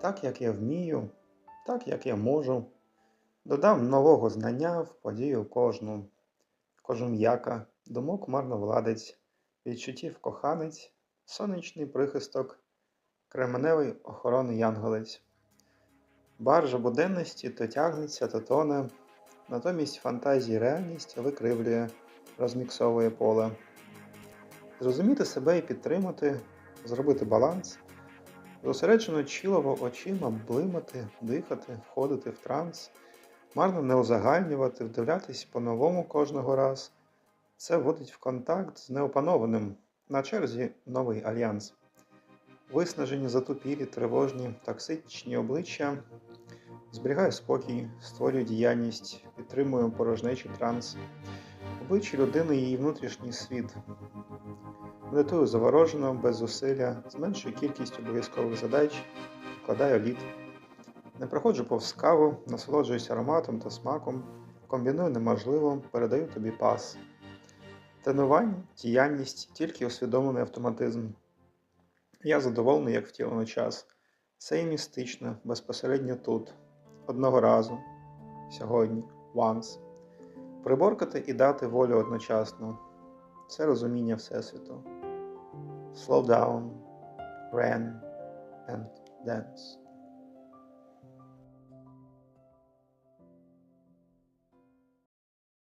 так, як я вмію, так, як я можу. Додав нового знання в подію кожну, кожум'яка, думок марновладець, відчуттів коханець, сонячний прихисток, кременевий охоронний янголець. Баржа буденності то тягнеться, то тоне, натомість фантазії реальність викривлює, розміксовує поле. Зрозуміти себе і підтримати, зробити баланс, зосереджено чілово очима блимати, дихати, входити в транс, марно не узагальнювати, вдивлятись по-новому кожного раз. Це вводить в контакт з неопанованим на черзі новий альянс. Виснажені, затупілі, тривожні, токсичні обличчя. Зберігаю спокій, створюю діяльність, підтримую порожнечий транс. Обличчя людини її внутрішній світ. Медитую заворожено, без зусилля, зменшую кількість обов'язкових задач, вкладаю лід. Не проходжу повз каву, насолоджуюсь ароматом та смаком, комбіную неможливо, передаю тобі пас. Тренування, діяльність, тільки усвідомлений автоматизм. Я задоволений, як втілено час. Це і містично, безпосередньо тут, одного разу, сьогодні, once. Приборкати і дати волю одночасно. Це розуміння Всесвіту. Slow down, ran and dance.